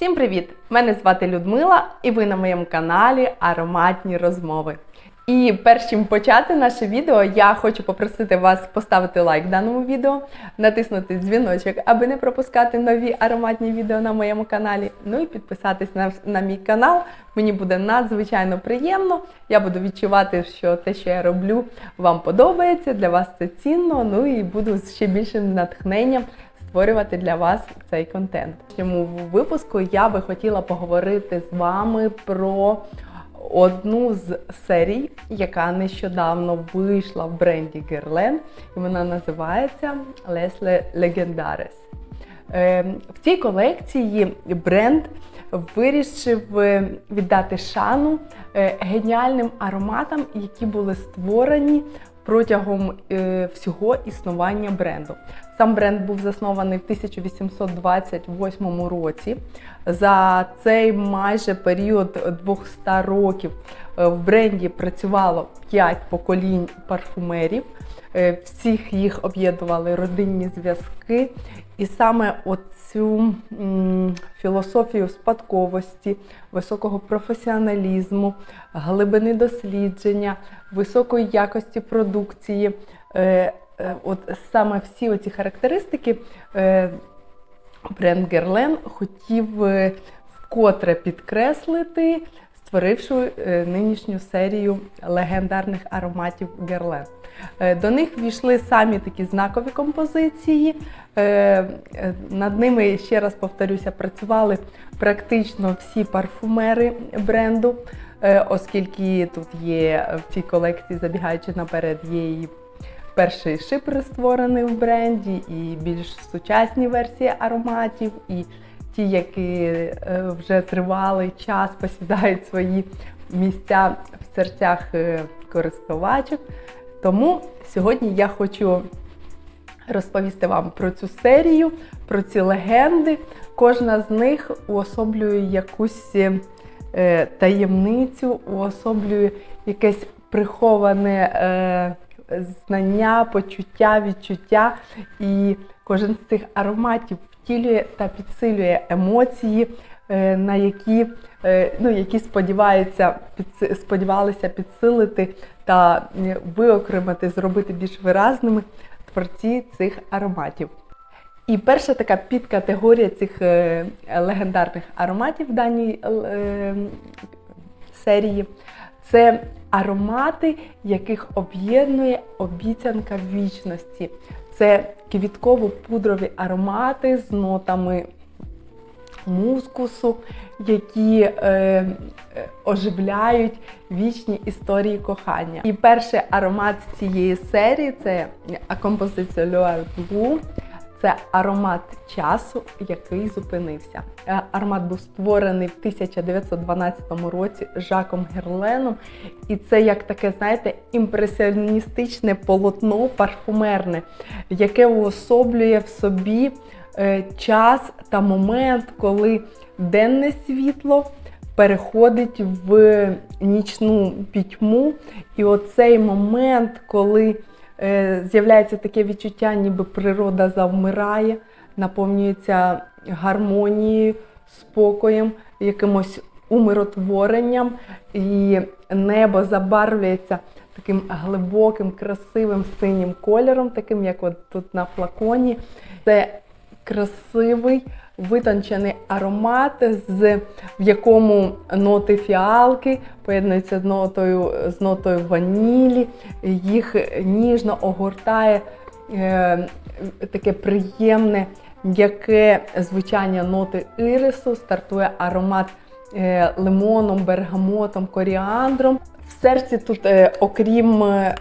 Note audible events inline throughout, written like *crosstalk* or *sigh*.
Всім привіт! Мене звати Людмила, і ви на моєму каналі Ароматні розмови. І перш чим почати наше відео, я хочу попросити вас поставити лайк даному відео, натиснути дзвіночок, аби не пропускати нові ароматні відео на моєму каналі. Ну і підписатись на, на мій канал. Мені буде надзвичайно приємно. Я буду відчувати, що те, що я роблю, вам подобається. Для вас це цінно. Ну і буду з ще більшим натхненням створювати для вас цей контент. В цьому випуску я би хотіла поговорити з вами про одну з серій, яка нещодавно вийшла в бренді Guerlain, і вона називається Les Legendares. Е, В цій колекції бренд вирішив е, віддати шану е, геніальним ароматам, які були створені протягом е, всього існування бренду. Сам бренд був заснований в 1828 році. За цей майже період 200 років е, в бренді працювало 5 поколінь парфумерів. Е, всіх їх об'єднували родинні зв'язки. І саме оцю філософію спадковості, високого професіоналізму, глибини дослідження, високої якості продукції. Е, е, от саме всі оці характеристики е, бренд Guerlain хотів вкотре підкреслити, створивши е, нинішню серію легендарних ароматів Guerlain. Е, До них війшли самі такі знакові композиції. Е, Над ними, ще раз повторюся, працювали практично всі парфумери бренду, оскільки тут є в цій колекції, забігаючи наперед, є і перший шипр створений в бренді, і більш сучасні версії ароматів, і ті, які е, вже тривалий час посідають свої місця в серцях е, користувачів. Тому сьогодні я хочу розповісти вам про цю серію, про ці легенди. Кожна з них уособлює якусь е, таємницю, уособлює якесь приховане знання, почуття, відчуття. І кожен з цих ароматів втілює та підсилює емоції, е, на які, е, ну, які сподіваються, сподівалися підсилити та виокремити, зробити більш виразними творці цих ароматів. І перша така підкатегорія цих е, легендарних ароматів в даній серії це аромати, яких об'єднує обіцянка вічності. Це квітково-пудрові аромати з нотами мускусу, які е, е, оживляють вічні історії кохання. І перший аромат цієї серії це композиція Loire Blue. Це аромат часу, який зупинився. Е, Аромат був створений в 1912 році Жаком Герленом, і це як таке, знаєте, імпресіоністичне полотно парфумерне, яке уособлює в собі е, час та момент, коли денне світло переходить в нічну пітьму. І оцей момент, коли з'являється таке відчуття, ніби природа завмирає, наповнюється гармонією, спокоєм, якимось умиротворенням, і небо забарвлюється таким глибоким, красивим синім кольором, таким як от тут на флаконі. Це красивий витончений аромат, з, в якому ноти фіалки поєднуються з нотою, з нотою ванілі, їх ніжно огортає е, таке приємне, м'яке звучання ноти ірису, стартує аромат е, лимоном, бергамотом, коріандром. В серці тут, е, окрім е,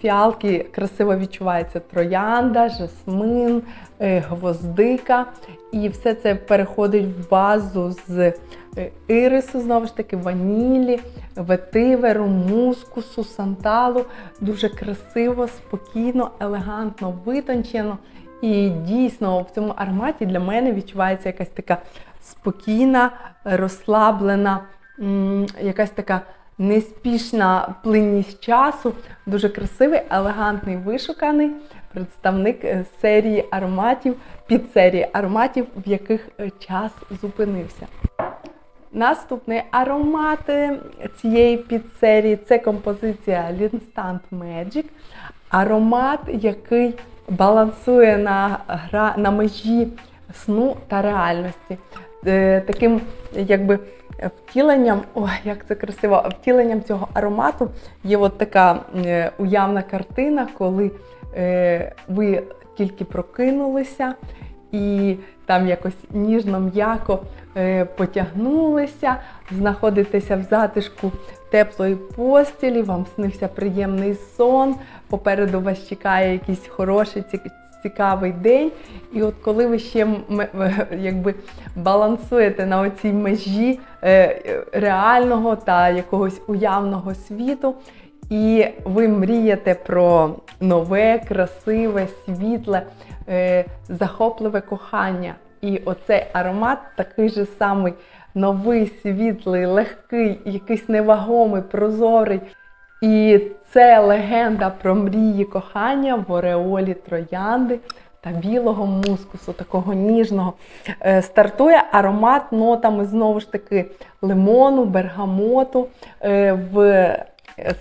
фіалки, красиво відчувається троянда, жасмин, е, гвоздика. І все це переходить в базу з е, ірису, знову ж таки, ванілі, ветиверу, мускусу, санталу. Дуже красиво, спокійно, елегантно, витончено. І дійсно в цьому ароматі для мене відчувається якась така спокійна, розслаблена, якась така неспішна плинність часу, дуже красивий, елегантний, вишуканий. представник е, серії ароматів, підсерії ароматів, в яких е, час зупинився. Наступний аромат е, цієї підсерії це композиція L'instant Magic. Аромат, який балансує на, гра, на межі сну та реальності. Таким якби втіленням, ой, як це красиво, втіленням цього аромату є от така е, уявна картина, коли е, ви тільки прокинулися і там якось ніжно м'яко е, потягнулися, знаходитеся в затишку теплої постілі, вам снився приємний сон, попереду вас чекає якийсь хороший, цікавий день. І от коли ви ще м- якби балансуєте на оцій межі е, е, реального та якогось уявного світу, і ви мрієте про нове, красиве, світле, е, захопливе кохання. І оцей аромат такий же самий новий, світлий, легкий, якийсь невагомий, прозорий. І це легенда про мрії кохання в ореолі троянди та білого мускусу, такого ніжного. Е, Стартує аромат нотами знову ж таки лимону, бергамоту. Е, В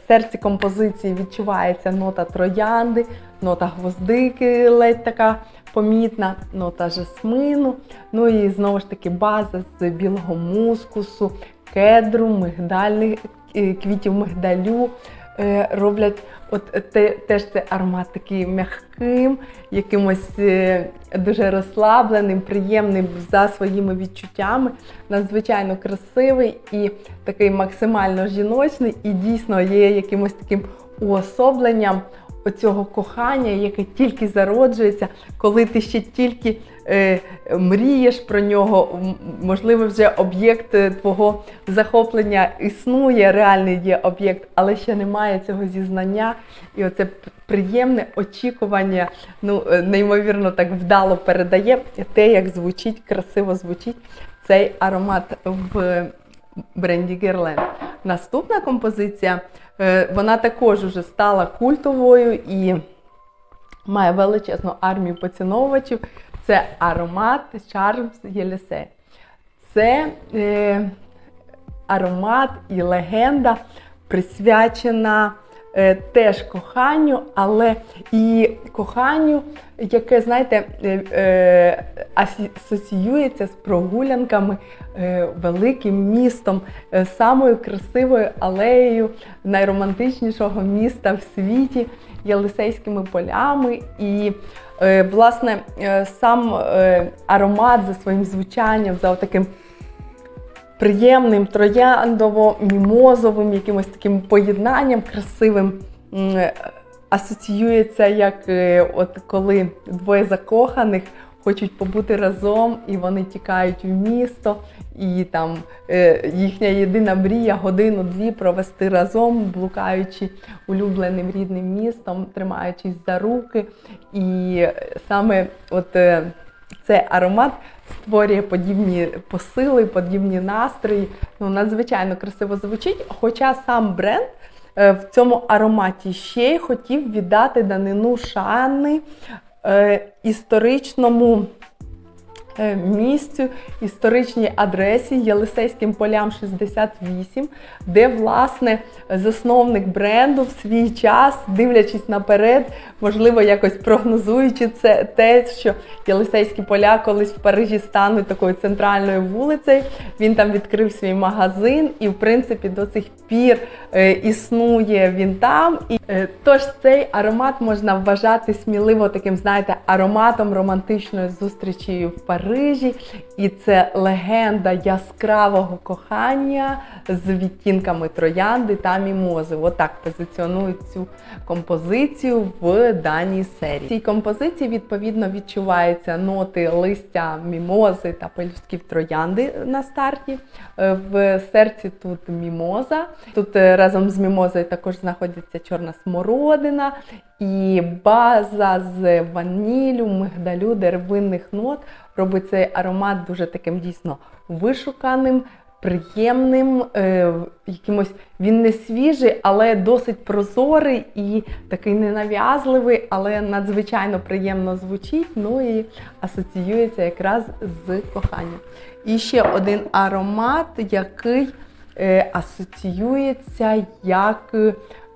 серці композиції відчувається нота троянди, нота гвоздики ледь така помітна, нота жасмину. Ну і знову ж таки база з білого мускусу, кедру, мигдальних квітів мигдалю. Е, Роблять от те, теж цей аромат такий м'яким, якимось е, дуже розслабленим, приємним за своїми відчуттями, надзвичайно красивий і такий максимально жіночний, і дійсно є якимось таким уособленням оцього кохання, яке тільки зароджується, коли ти ще тільки е, мрієш про нього. Можливо, вже об'єкт е, твого захоплення існує, реальний є об'єкт, але ще немає цього зізнання. І оце приємне очікування, ну е, неймовірно так вдало передає те, як звучить, красиво звучить цей аромат в бренді Guerlain. Наступна композиція, е, вона також уже стала культовою і має величезну армію поціновувачів. Це аромат Charms Єлісе. Це е, аромат і легенда присвячена теж коханню, але і коханню, яке, знаєте, е, е, асоціюється з прогулянками е, великим містом, е, самою красивою алеєю найромантичнішого міста в світі, Єлисейськими полями. І е, власне е, сам е, аромат за своїм звучанням, за таким приємним трояндово-мімозовим, якимось таким поєднанням красивим. е, Асоціюється як е, от коли двоє закоханих хочуть побути разом, і вони тікають в місто, і там е, їхня єдина мрія годину-дві провести разом, блукаючи улюбленим рідним містом, тримаючись за руки. І саме от цей аромат створює подібні посили, подібні настрої. Ну, надзвичайно красиво звучить. Хоча сам бренд е, в цьому ароматі ще й хотів віддати данину шани е, історичному місцю, історичній адресі Єлисейським полям 68, де власне засновник бренду в свій час, дивлячись наперед, можливо, якось прогнозуючи це те, що Єлисейські поля колись в Парижі стануть такою центральною вулицею. Він там відкрив свій магазин, і в принципі до цих пір е, існує він там. Е, тож цей аромат можна вважати сміливо таким, знаєте, ароматом романтичної зустрічі в Парижі. І це легенда яскравого кохання з відтінками троянди та мімози. Отак позиціонують цю композицію в даній серії. В цій композиції відповідно відчуваються ноти листя мімози та пелюстків троянди на старті. Е, В серці тут мімоза. Тут е, разом з мімозою також знаходиться чорна смородина і база з ванілю, мигдалю, деревинних нот робить цей аромат дуже таким дійсно вишуканим, приємним, е, якимось він не свіжий, але досить прозорий і такий ненав'язливий, але надзвичайно приємно звучить. Ну і асоціюється якраз з коханням. І ще один аромат, який е, асоціюється як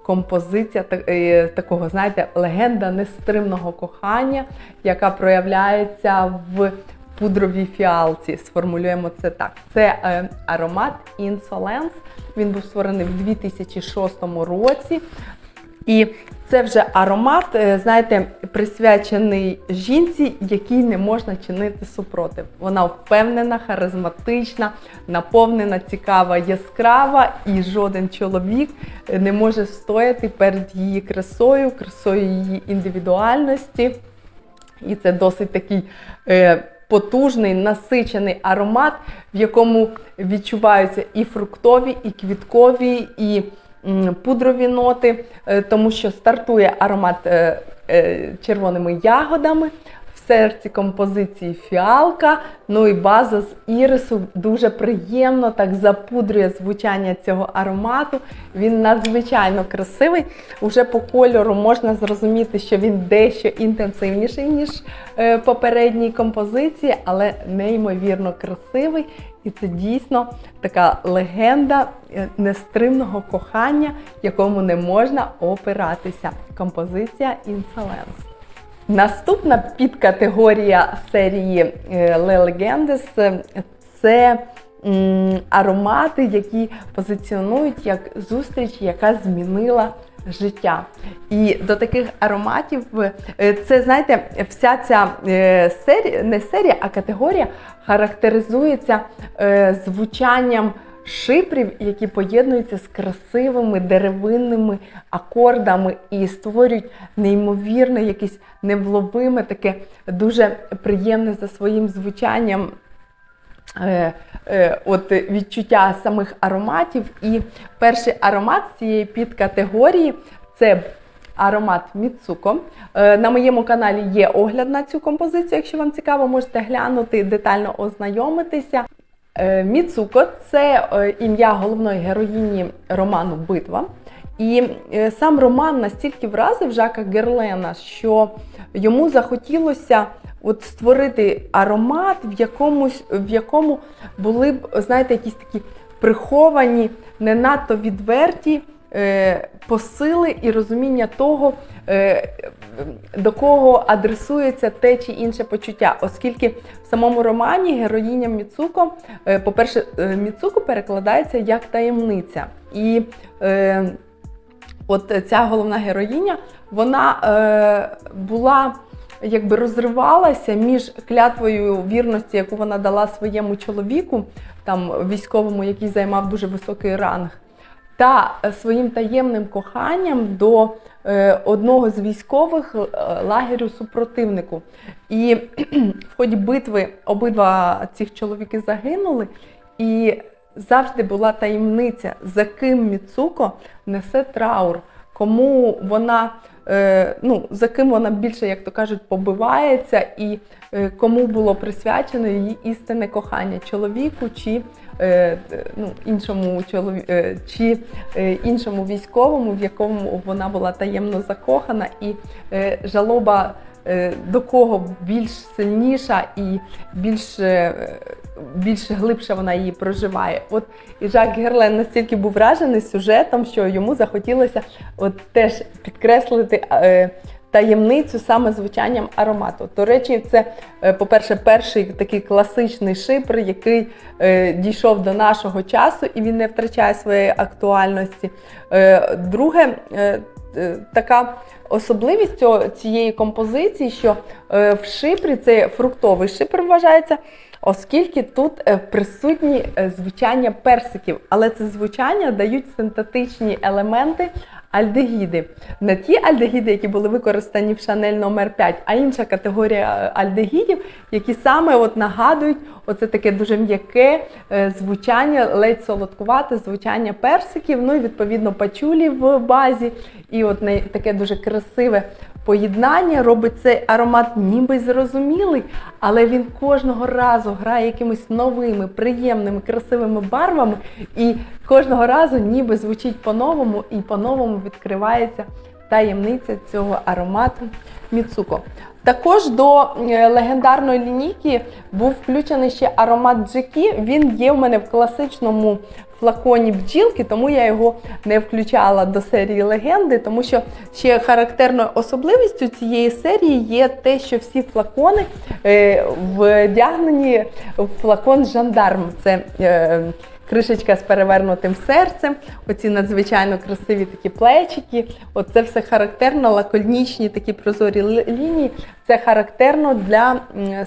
композиція е, такого, знаєте, легенда нестримного кохання, яка проявляється в пудровій фіалці. Сформулюємо це так. Це е, аромат Insolence. Він був створений в 2006 році. І це вже аромат, е, знаєте, присвячений жінці, якій не можна чинити супротив. Вона впевнена, харизматична, наповнена, цікава, яскрава, і жоден чоловік е, не може стояти перед її красою, красою її індивідуальності. І це досить такий е, потужний, насичений аромат, в якому відчуваються і фруктові, і квіткові, і пудрові ноти, е, тому що стартує аромат е, е, червоними ягодами. Серці композиції фіалка, ну і база з ірису дуже приємно так запудрює звучання цього аромату. Він надзвичайно красивий. Уже по кольору можна зрозуміти, що він дещо інтенсивніший, ніж е, попередній композиції, але неймовірно красивий. І це дійсно така легенда е, нестримного кохання, якому не можна опиратися. Композиція Insolence. Наступна підкатегорія серії Le Legendes е, це аромати, які позиціонують як зустріч, яка змінила життя. І до таких ароматів е, це, знаєте, вся ця е, серія, не серія, а категорія характеризується звучанням шипрів, які поєднуються з красивими деревинними акордами і створюють неймовірне, якесь невловиме, таке дуже приємне за своїм звучанням. е, е, От відчуття самих ароматів. І перший аромат з цієї підкатегорії це аромат Міцуко. Е, На моєму каналі є огляд на цю композицію. Якщо вам цікаво, можете глянути, детально ознайомитися. Е, Міцуко це е, ім'я головної героїні роману Битва. І е, сам роман настільки вразив Жака Герлена, що йому захотілося от створити аромат, в якомусь, в якому були б, знаєте, якісь такі приховані, не надто відверті посили і розуміння того, до кого адресується те чи інше почуття. Оскільки в самому романі героїня Міцуко, е, по-перше, е, Міцуко перекладається як таємниця. І е, от ця головна героїня, вона е, була. Якби розривалася між клятвою вірності, яку вона дала своєму чоловіку, там військовому, який займав дуже високий ранг, та своїм таємним коханням до одного з військових е, лагерю супротивнику. І *clears throat* в ході битви обидва цих чоловіки загинули, і завжди була таємниця, за ким Міцуко несе траур, кому вона. Е, Ну, за ким вона більше, як то кажуть, побивається, і е, кому було присвячено її істинне кохання чоловіку чи е, ну, іншому чолові... чи іншому військовому, в якому вона була таємно закохана, і жалоба до кого більш сильніша і більш, е, більш глибше вона її проживає. От і Жак Герлен настільки був вражений сюжетом, що йому захотілося от теж підкреслити. е, Таємницю саме звучанням аромату. До речі, це, е, по-перше, перший такий класичний шипр, який е, дійшов до нашого часу і він не втрачає своєї актуальності. Е, друге, е, е, така особливість цієї композиції, що е, в шипрі це фруктовий шипр вважається, оскільки тут е, присутні е, звучання персиків, але це звучання дають синтетичні елементи. Альдегіди. Не ті альдегіди, які були використані в Шанель номер 5 а інша категорія альдегідів, які саме от нагадують оце таке дуже м'яке звучання, ледь солодкувате звучання персиків, ну і відповідно пачулі в базі. І от таке дуже красиве поєднання робить цей аромат ніби зрозумілий, але він кожного разу грає якимись новими, приємними, красивими барвами, і кожного разу ніби звучить по-новому і по-новому відкривається таємниця цього аромату Міцуко. Також до е, легендарної лінійки був включений ще аромат Джекі. Він є в мене в класичному флаконі бджілки, тому я його не включала до серії легенди, тому що ще характерною особливістю цієї серії є те, що всі флакони е, вдягнені в флакон жандарм. Це е, кришечка з перевернутим серцем, оці надзвичайно красиві такі плечики. Оце все характерно, лаконічні такі прозорі лінії. Це характерно для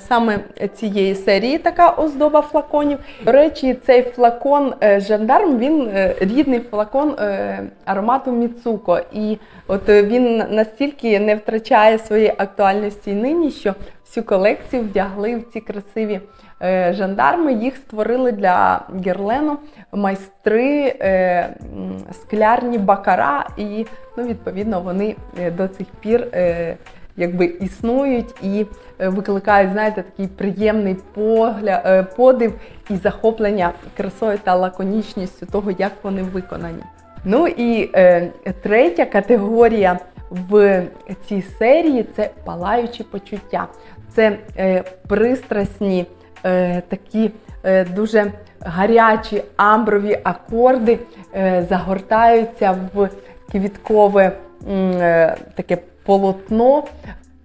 саме цієї серії, така оздоба флаконів. До речі, цей флакон е, жандарм він е, рідний флакон е, аромату Міцуко. І от він настільки не втрачає своєї актуальності нині, що всю колекцію вдягли в ці красиві жандарми. Їх створили для Герлену майстри е, склярні бакара, і ну, відповідно вони е, до цих пір. Е, Якби існують і е, викликають, знаєте, такий приємний погля, е, подив і захоплення красою та лаконічністю того, як вони виконані. Ну і е, третя категорія в цій серії це палаючі почуття. Це е, пристрасні, е, такі е, дуже гарячі амброві акорди е, загортаються в квіткове е, таке полотно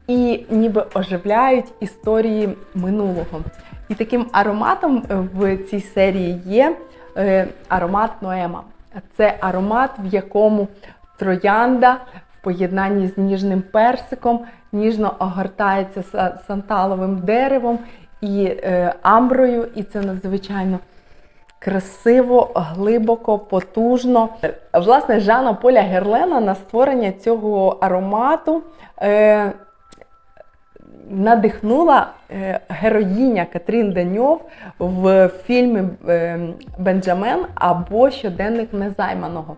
і ніби оживляють історії минулого. І таким ароматом е, в цій серії є е, аромат Ноема. Це аромат, в якому троянда в поєднанні з ніжним персиком ніжно огортається санталовим деревом і е, амброю, і це надзвичайно красиво, глибоко, потужно. Власне, Жанна Поля Герлена на створення цього аромату е, надихнула е, героїня Катрін Деньов в фільмі е, Бенджамен або Щоденник незайманого.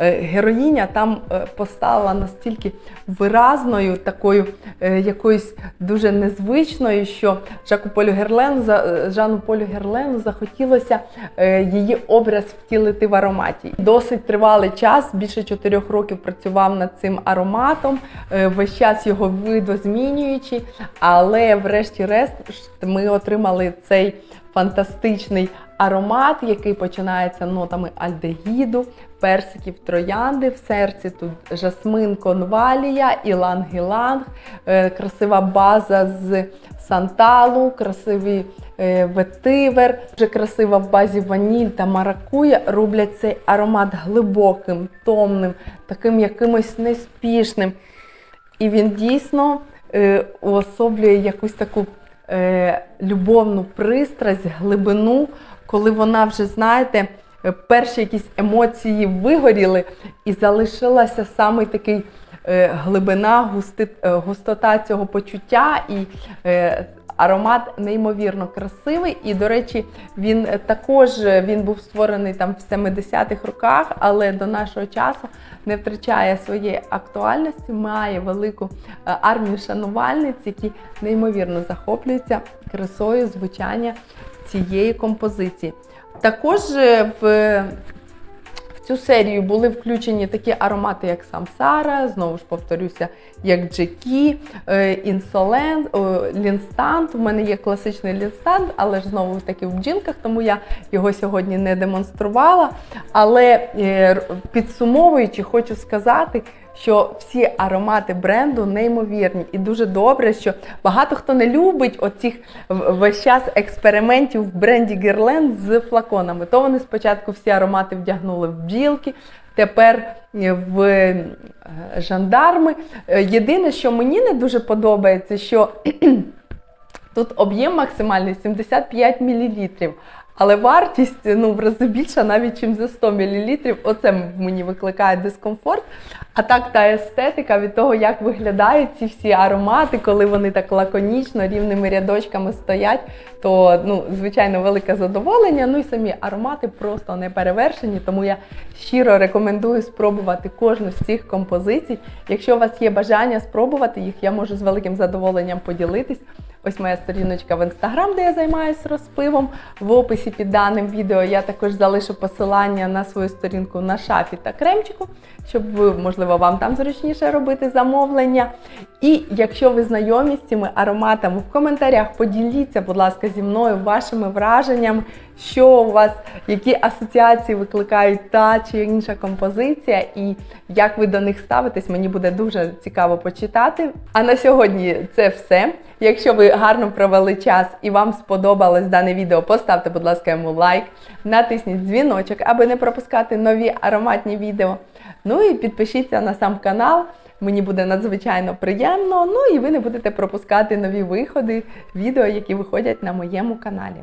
Е, Героїня там е, постала настільки виразною, такою е, якоюсь дуже незвичною, що Жаку Полю Герлену, е, Жану Полю Герлену захотілося е, її образ втілити в ароматі. Досить тривалий час, більше чотирьох років працював над цим ароматом, е, весь час його видозмінюючи, але врешті-решт ми отримали цей фантастичний аромат, який починається нотами альдегіду, персиків троянди в серці. Тут жасмин конвалія, іланг-іланг, е, красива база з санталу, красивий е, ветивер, дуже красива в базі ваніль та маракуя роблять цей аромат глибоким, томним, таким якимось неспішним. І він дійсно е, уособлює якусь таку любовну пристрасть, глибину, коли вона вже, знаєте, е, перші якісь емоції вигоріли, і залишилася саме такий е, глибина, е, густота цього почуття. І е, аромат неймовірно красивий. І, до речі, він е, також е, він був створений там в 70-х роках, але до нашого часу не втрачає своєї актуальності, має велику е, армію шанувальниць, які неймовірно захоплюються красою звучання цієї композиції. Також в цю серію були включені такі аромати, як Самсара, знову ж повторюся, як Джекі, інсолент Інсолен, Лінстант. У мене є класичний лінстант, але ж знову таки в бджілках, тому я його сьогодні не демонструвала. Але е, підсумовуючи, хочу сказати, що всі аромати бренду неймовірні і дуже добре, що багато хто не любить оцих весь час експериментів в бренді Guerlain з флаконами. То вони спочатку всі аромати вдягнули в бджілки, тепер е, в е, жандарми. Е, Єдине, що мені не дуже подобається, що *clears throat* Тут об'єм максимальний 75 мл. Але вартість ну, в рази більша, навіть ніж за 100 мл. Оце мені викликає дискомфорт. А так та естетика від того, як виглядають ці всі аромати, коли вони так лаконічно, рівними рядочками стоять, то ну, звичайно велике задоволення. Ну і самі аромати просто не перевершені. Тому я щиро рекомендую спробувати кожну з цих композицій. Якщо у вас є бажання спробувати їх, я можу з великим задоволенням поділитись. Ось моя сторіночка в інстаграм, де я займаюся розпивом. В описі під даним відео я також залишу посилання на свою сторінку на шафі та кремчику, щоб ви, можливо, вам там зручніше робити замовлення. І якщо ви знайомі з цими ароматами, в коментарях поділіться, будь ласка, зі мною вашими враженнями, що у вас, які асоціації викликають та чи інша композиція, і як ви до них ставитесь, мені буде дуже цікаво почитати. А на сьогодні це все. Якщо ви гарно провели час і вам сподобалось дане відео, поставте, будь ласка, йому лайк, натисніть дзвіночок, аби не пропускати нові ароматні відео. Ну і підпишіться на сам канал. Мені буде надзвичайно приємно. Ну і ви не будете пропускати нові виходи, відео, які виходять на моєму каналі.